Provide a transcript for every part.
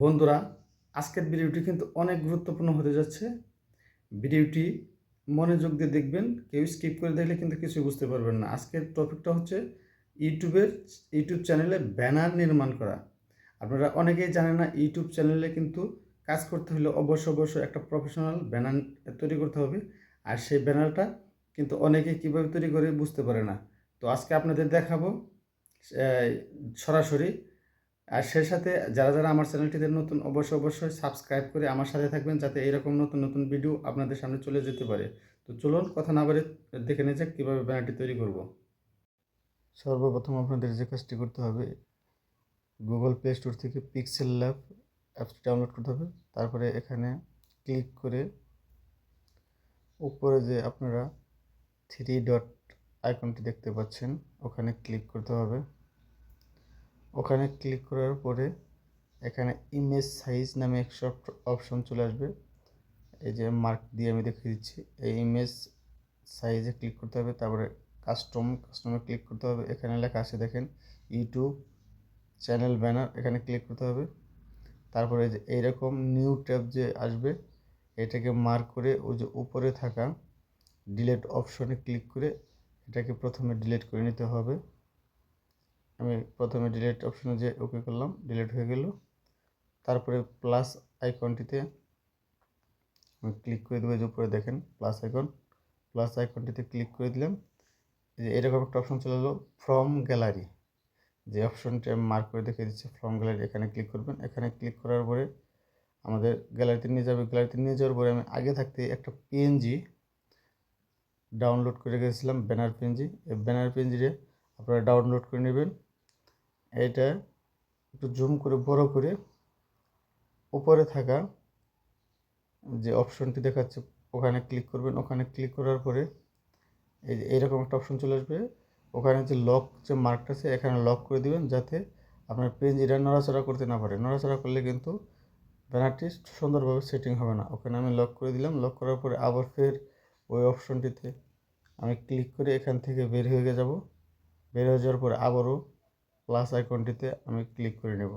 বন্ধুরা, আজকের ভিডিওটি কিন্তু অনেক গুরুত্বপূর্ণ হতে যাচ্ছে। ভিডিওটি মনোযোগ দিয়ে দেখবেন, কেউ স্কিপ করে দেখলে কিন্তু কিছু বুঝতে পারবেন না। আজকের টপিকটা হচ্ছে ইউটিউবের, ইউটিউব চ্যানেলে ব্যানার নির্মাণ করা। আপনারা অনেকেই জানেন না, ইউটিউব চ্যানেলে কিন্তু কাজ করতে হলে অবশ্য অবশ্যই একটা প্রফেশনাল ব্যানার তৈরি করতে হবে। আর সেই ব্যানারটা কিন্তু অনেকে কীভাবে তৈরি করে বুঝতে পারে না। তো আজকে আপনাদের দেখাবো সরাসরি আর সেই সাথে যারা যারা আমার চ্যানেলটিতে নতুন, অবশ্যই অবশ্যই সাবস্ক্রাইব করে আমার সাথে থাকবেন যাতে এরকম নতুন নতুন ভিডিও আপনাদের সামনে চলে যেতে পারে। তো চলুন কথা না বলে দেখে নিয়ে যাক কীভাবে ব্যানারটি তৈরি করব। সর্বপ্রথম আপনাদের যে কাজটি করতে হবে গুগল প্লে স্টোর থেকে পিক্সেল ল্যাব অ্যাপসটি ডাউনলোড করতে হবে। তারপরে এখানে ক্লিক করে উপরে যে আপনারা থ্রি ডট আইকনটি দেখতে পাচ্ছেন, ওখানে ক্লিক করতে হবে। ওখানে ক্লিক করার পরে এখানে ইমেজ সাইজ নামে এক অপশন চলে আসবে। এই যে মার্ক দিয়ে আমি দেখে দিচ্ছি। এই ইমেজ সাইজে ক্লিক করতে হবে, তারপরে কাস্টম কাস্টমে ক্লিক করতে হবে। এখানে লেখা আছে, দেখেন ইউটিউব চ্যানেল ব্যানার এখানে ক্লিক করতে হবে। তারপরে যে এইরকম নিউ ট্যাব যে আসবে, এটাকে মার্ক করে ওই যে উপরে থাকা ডিলেট অপশনে ক্লিক করে এটাকে প্রথমে ডিলিট করে নিতে হবে। আমি প্রথমে ডিলিট অপশনে যে ওকে করলাম ডিলিট হয়ে গেল। তারপরে প্লাস আইকনটিতে আমি ক্লিক করে দেবো যে উপরে দেখেন প্লাস আইকন প্লাস আইকনটিতে ক্লিক করে দিলাম। যে এরকম একটা অপশন চলে এলো ফ্রম গ্যালারি যে অপশনটি আমি মার্ক করে দেখে দিচ্ছি ফ্রম গ্যালারি এখানে ক্লিক করবেন। এখানে ক্লিক করার পরে আমাদের গ্যালারিতে নিয়ে যাবে। গ্যালারিতে নিয়ে যাওয়ার পরে আমি আগে থাকতে একটা পিএনজি ডাউনলোড করে গেছিলাম ব্যানার পিএনজি এই ব্যানার পিএনজিটা আপনারা ডাউনলোড করে নেবেন। এটা একটু জুম করে, বড় করে উপরে থাকা যে অপশনটি দেখাচ্ছে, ওখানে ক্লিক করবেন। ওখানে ক্লিক করার পরে এই যে এইরকম একটা অপশন চলে আসবে। ওখানে যে লক যে মার্কটা আছে, এখানে লক করে দিবেন যাতে আপনার পেজ এটা নড়াচড়া করতে না পারে। নড়াচড়া করলে কিন্তু ব্যানারটি সুন্দরভাবে সেটিং হবে না। ওখানে আমি লক করে দিলাম। লক করার পরে আবার ফের ওই অপশনটিতে আমি ক্লিক করে এখান থেকে বের হয়ে যাব। বের হয়ে যাওয়ার পরে আবারও প্লাস আইকনটিতে আমি ক্লিক করে নেব।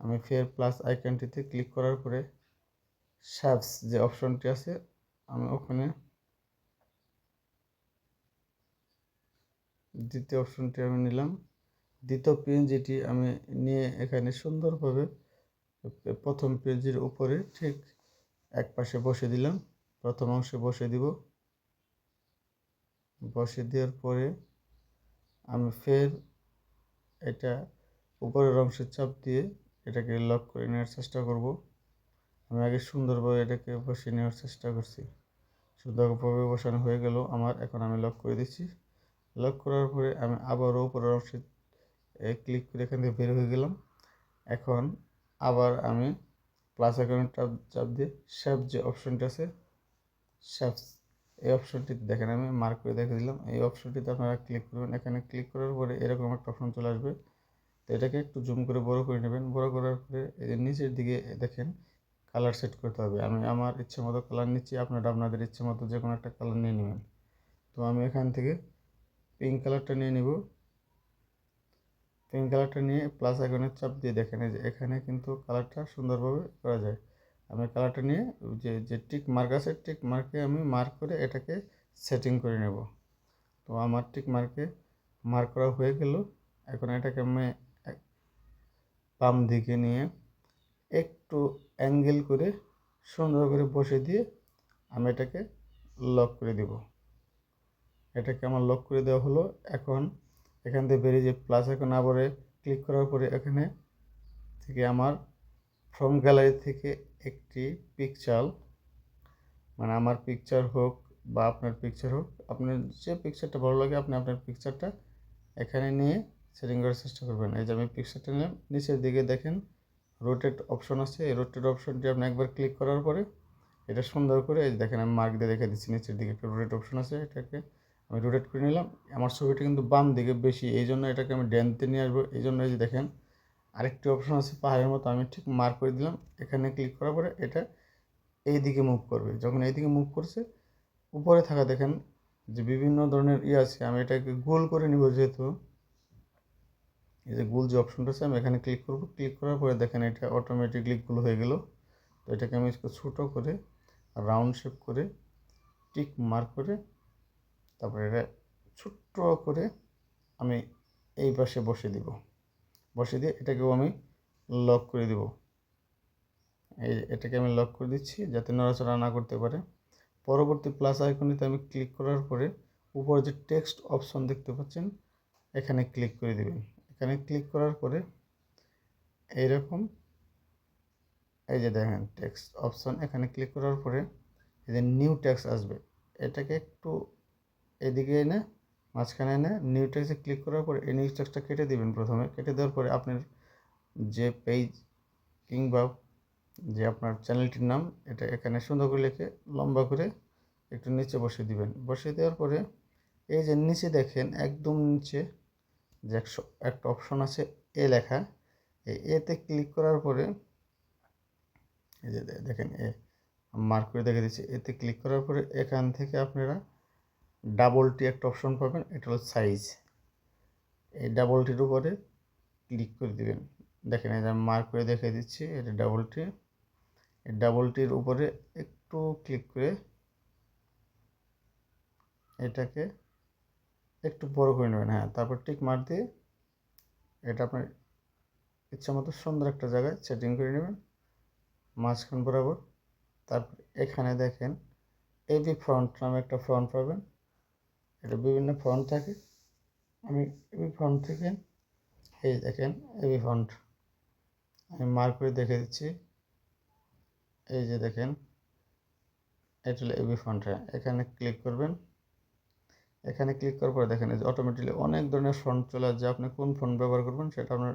আমি ফের প্লাস আইকনটিতে ক্লিক করার পরে শ্যাপস যে অপশনটি আছে, আমি ওখানে দ্বিতীয় অপশনটি আমি নিলাম। দ্বিতীয় পিএনজিটি আমি নিয়ে এখানে সুন্দরভাবে প্রথম পেজের উপরে ঠিক এক পাশে বসে দিলাম। প্রথম অংশে বসে দিব। বসে দেওয়ার পরে আমি ফের এটা উপরের অংশের চাপ দিয়ে এটাকে লক করে নেওয়ার চেষ্টা করব। আমি আগে সুন্দরভাবে এটাকে বসিয়ে নেওয়ার চেষ্টা করছি। সুন্দরভাবে বসানো হয়ে গেল। আমার এখন আমি লক করে দিচ্ছি। লক করার পরে আমি আবারও উপরের অংশে ক্লিক করে এখান থেকে বের হয়ে গেলাম। এখন আবার আমি প্লাস আইকনের চাপ দিয়ে শেপ যে অপশনটা আছে শেপস এই অপশনটিতে দেখেন, আমি মার্ক করে দেখে দিলাম। এই অপশনটিতে আপনারা ক্লিক করবেন। এখানে ক্লিক করার পরে এরকম একটা অপশন চলে আসবে। তো এটাকে একটু জুম করে বড় করে নেবেন। বড় করার পরে যে নিচের দিকে দেখেন কালার সেট করতে হবে। আমি আমার ইচ্ছে মতো কালার নিচ্ছি, আপনারা আপনাদের ইচ্ছে মতো যে কোনো একটা কালার নিয়ে নেবেন। তো আমি এখান থেকে পিঙ্ক কালারটা নিয়ে নিব। পিঙ্ক কালারটা নিয়ে প্লাস আইকনের চাপ দিয়ে দেখেন, এই যে এখানে কিন্তু কালারটা সুন্দরভাবে করা যায়। আমি কালারটা নিয়ে যে যে টিক মার্ক আছে টিক মার্কে আমি মার্ক করে এটাকে সেটিং করে নেব। তো আমার টিক মার্কে মার্ক করা হয়ে গেল। এখন এটাকে আমি বাম দিকে নিয়ে একটু অ্যাঙ্গেল করে সুন্দর করে বসে দিয়ে আমি এটাকে লক করে দেব। এটাকে আমার লক করে দেওয়া হলো। এখন এখান থেকে বেরিয়ে যে প্লাস এখন আবারে ক্লিক করার পরে এখানে থেকে আমার ফ্রম গ্যালারি থেকে একটি পিকচার মানে আমার পিকচার হোক বা আপনার পিকচার হোক আপনার যে পিকচারটা ভালো লাগে, আপনি আপনার পিকচারটা এখানে নিয়ে সেটিং করার চেষ্টা করবেন। এই যে আমি পিকচারটা নিলাম, নিচের দিকে দেখেন রোটেট অপশন আছে। এই রোটেট অপশনটি আপনি একবার ক্লিক করার পরে এটা সুন্দর করে, এই দেখেন আমি মার্ক দিয়ে দেখে দিচ্ছি, নিচের দিকে একটা রোটেট অপশন আছে, এটাকে আমি রোটেট করে নিলাম। আমার ছবিটা কিন্তু বাম দিকে বেশি এই জন্য এটাকে আমি ড্যানতে নিয়ে আসব। এই জন্য এই যে দেখেন আরেকটি অপশন আছে, পাহাড়ের মতো আমি ঠিক মার্ক করে দিলাম, এখানে ক্লিক করার পরে এটা এই দিকে মুভ করবে। যখন এই দিকে মুভ করছে, উপরে থাকা দেখেন যে বিভিন্ন ধরনের ইয়ে আছে, আমি এটাকে গোল করে নিব যেহেতু। এই যে গোল যে অপশনটা আছে, আমি এখানে ক্লিক করব ক্লিক করার পরে দেখেন এটা অটোমেটিকলি গোল হয়ে গেল। তো এটাকে আমি ছোটো করে রাউন্ড শেপ করে টিক মার্ক করে, তারপরে এটা ছোট্ট করে আমি এই পাশে বসে দিব। বসে দিয়ে এটাকেও আমি লক করে দিব। এই এটাকে আমি লক করে দিচ্ছি যাতে নড়াচড়া না করতে পারে। পরবর্তী প্লাস আইকনিতে আমি ক্লিক করার পরে উপরে যে টেক্সট অপশন দেখতে পাচ্ছেন, এখানে ক্লিক করে দেবেন। এখানে ক্লিক করার পরে এইরকম, এই যে দেখেন টেক্সট অপশন এখানে ক্লিক করার পরে এই যে নিউ টেক্সট আসবে। এটাকে একটু এদিকে এনে মাঝখানে এনে নিউ টেক্সটে ক্লিক করার পরে এই নিউ টেক্সটটা কেটে দেবেন প্রথমে। কেটে দেওয়ার পরে আপনার যে পেজ কিংবা যে আপনার চ্যানেলটির নাম, এটা এখানে সুন্দর করে লিখে লম্বা করে একটু নিচে বসিয়ে দিবেন। বসিয়ে দেওয়ার পরে এই যে নিচে দেখেন একদম নিচে যে একশো, একটা অপশন আছে এ লেখা। এই এতে ক্লিক করার পরে এই যে দেখেন এ মার্ক করে দেখে দিচ্ছি। এতে ক্লিক করার পরে এখান থেকে আপনারা ডাবলটি একটা অপশন পাবেন, এটা হলো সাইজ এই ডাবলটির উপরে ক্লিক করে দিবেন। দেখেন আমি মার্ক করে দেখে দিচ্ছি, এটা ডাবলটি এই ডাবলটির উপরে একটু ক্লিক করে এটাকে একটু বড় করে নেবেন। হ্যাঁ তারপর টিক মার দিয়ে এটা আপনার ইচ্ছা মতো সুন্দর একটা জায়গায় সেটিং করে নেবেন। মাঝখান বরাবর। তারপর এখানে দেখেন এবি ফ্রন্ট নামে একটা ফ্রন্ট পাবেন। এটা বিভিন্ন ফ্রন্ট থাকে। আমি এবি ফন্ট থেকে, এই দেখেন এবি ফন্ট আমি মার্ক করে দেখে দিচ্ছি। এই যে দেখেন, এটা হলো এবি ফ্রন্ট হ্যাঁ এখানে ক্লিক করবেন। এখানে ক্লিক করার পরে দেখেন যে অটোমেটিকলি অনেক ধরনের ফন্ট চলে আসবে আপনি কোন ফন্ট ব্যবহার করবেন সেটা আপনার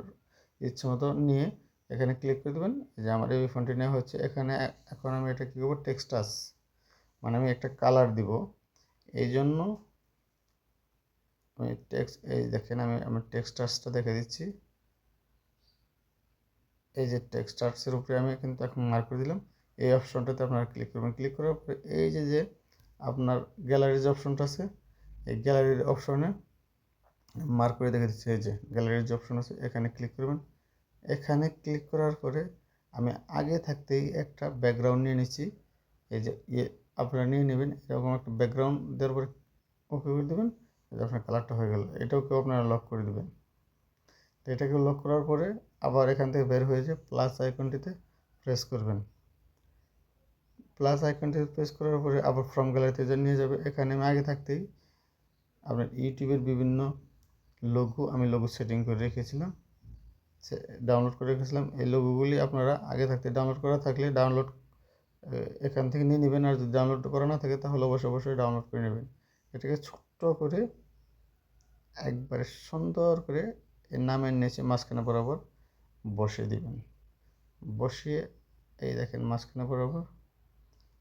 ইচ্ছে মতো নিয়ে এখানে ক্লিক করে দেবেন। এই যে আমার এই ফন্টটি নেওয়া হচ্ছে। এখানে এখন আমি এটা কী করব? টেক্সটাস মানে আমি একটা কালার দিব। এই জন্য আমি টেক্সট এই দেখেন আমি আমার টেক্সটাসটা দেখে দিচ্ছি। এই যে টেক্সটার্সের উপরে আমি কিন্তু এখন মার্ক করে দিলাম। এই অপশনটাতে আপনারা ক্লিক করবেন। ক্লিক করার পরে এই যে যে আপনার গ্যালারির যে অপশনটা আছে, এই গ্যালারির অপশনে মার্ক করে দেখে দিচ্ছি। এই যে গ্যালারির যে অপশন আছে, এখানে ক্লিক করবেন। এখানে ক্লিক করার পরে আমি আগে থাকতেই একটা ব্যাকগ্রাউন্ড নিয়ে নিচ্ছি। এই যে ইয়ে আপনারা নিয়ে নেবেন। এরকম একটা ব্যাকগ্রাউন্ড দেওয়ার পরে ওকে করে দেবেন। আপনার কালারটা হয়ে গেল, এটাকেও আপনারা লক করে দেবেন। তো এটাকে লক করার পরে আবার এখান থেকে বের হয়ে যে প্লাস আইকনটিতে প্রেস করবেন। প্লাস আইকনটিতে প্রেস করার পরে আবার ফ্রম গ্যালারিতে যে নিয়ে যাবে, এখানে আমি আগে থাকতেই আপনার ইউটিউবের বিভিন্ন লোগো আমি লোগো সেটিং করে রেখেছিলাম। ডাউনলোড করে রেখেছিলাম। এই লোগোগুলি আপনারা আগে থাকতে ডাউনলোড করা থাকলে ডাউনলোড এখান থেকে নিয়ে নেবেন। আর যদি ডাউনলোড করা না থাকে, তাহলে অবশ্যই অবশ্যই ডাউনলোড করে নেবেন। এটাকে ছোট্ট করে একবারে সুন্দর করে এর নামের নিচে মাঝখানে বরাবর বসিয়ে দিবেন। বসিয়ে এই দেখেন মাঝখানে বরাবর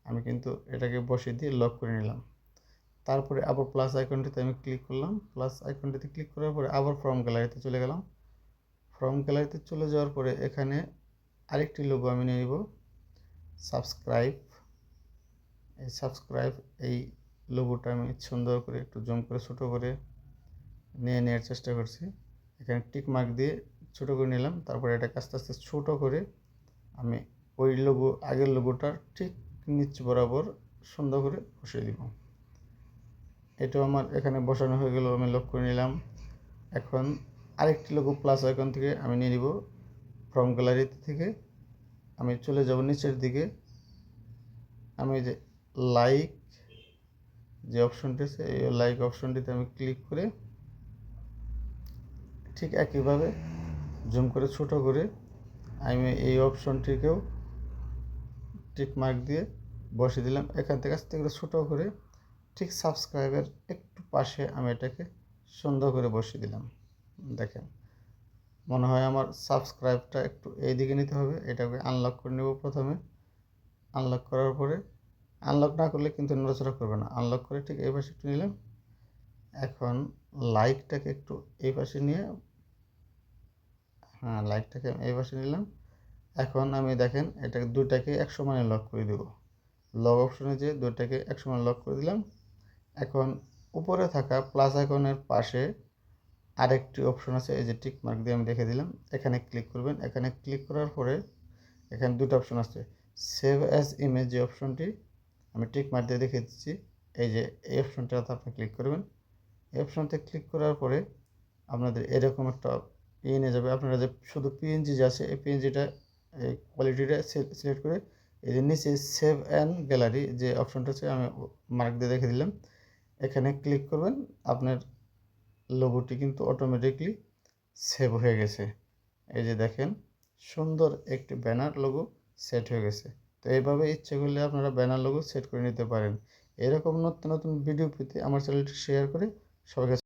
আমি কিন্তু এটাকে বসিয়ে দিয়ে লক করে নিলাম। তারপরে আবার প্লাস আইকনটিতে আমি ক্লিক করলাম। প্লাস আইকনটিতে ক্লিক করার পরে আবার ফর্ম গ্যালারিতে চলে গেলাম। ফর্ম গ্যালারিতে চলে যাওয়ার পরে এখানে আরেকটি লোগো আমি নিয়ে নিব। সাবস্ক্রাইব এই সাবস্ক্রাইব এই লোগোটা আমি সুন্দর করে একটু জুম করে ছোটো করে নিয়ে নেওয়ার চেষ্টা করছি। এখানে টিক মার্ক দিয়ে ছোটো করে নিলাম, তারপরে এটাকে আস্তে আস্তে ছোটো করে আমি ওই লোগো আগের লোগোটার ঠিক নিচ বরাবর সুন্দর করে বসিয়ে দিব। এটাও আমার এখানে বসানো হয়ে গেল, আমি লক করে নিলাম। এখন আরেকটি লোগো প্লাস আইকন থেকে আমি নিয়ে নিব। ফ্রম গ্যালারি থেকে আমি চলে যাব নিচের দিকে। আমি যে লাইক যে অপশনটি আছে, এই লাইক অপশনটিতে আমি ক্লিক করে ঠিক একইভাবে জুম করে ছোট করে আমি এই অপশনটিকেও টিক মার্ক দিয়ে বসিয়ে দিলাম। এখান থেকে আস্তে করে ছোটো করে ঠিক সাবস্ক্রাইবের একটু পাশে আমি এটাকে সুন্দর করে বসিয়ে দিলাম। দেখেন, মনে হয় আমার সাবস্ক্রাইবটা একটু এই দিকে নিতে হবে, এটাকে আনলক করে নেব প্রথমে। আনলক করার পরে আনলক না করলে কিন্তু নড়াচড়া করবে না। আনলক করে ঠিক এই পাশে একটু নিলাম। এখন লাইকটাকে একটু এই পাশে নিয়ে হ্যাঁ লাইকটাকে আমি এই পাশে নিলাম। এখন আমি দেখেন এটাকে দুটাকে এক সমানে লক করে দেব। লক অপশনে যে দুটাকে এক সমান লক করে দিলাম। এখন উপরে থাকা প্লাস আইকনের পাশে আরেকটি অপশন আছে, এই যে টিক মার্ক দিয়ে আমি দেখে দিলাম। এখানে ক্লিক করবেন। এখানে ক্লিক করার পরে এখানে দুটো অপশন আছে। সেভ অ্যাজ ইমেজ যে অপশনটি আমি টিক মার্ক দিয়ে দেখে দিচ্ছি। এই যে এই অপশনটাতে আপনি ক্লিক করবেন। এই অপশনতে ক্লিক করার পরে আপনাদের এরকম একটা ইয়ে নিয়ে যাবে। আপনারা যে শুধু পিএনজি যে আছে, এই পিএনজিটা এই কোয়ালিটিটা সিলেক্ট করে এই যে নিচে সেভ অ্যান্ড গ্যালারি যে অপশনটা আছে, আমি মার্ক দিয়ে দেখে দিলাম। এখানে ক্লিক করবেন। আপনার লোগোটি কিন্তু অটোমেটিকলি সেভ হয়ে গেছে। এই যে দেখেন, সুন্দর একটি ব্যানার লোগো সেট হয়ে গেছে। তো এইভাবে ইচ্ছে করলে আপনারা ব্যানার লোগো সেট করে নিতে পারেন। এরকম নতুন নতুন ভিডিও পেতে আমার চ্যানেলটি শেয়ার করে সবাইকে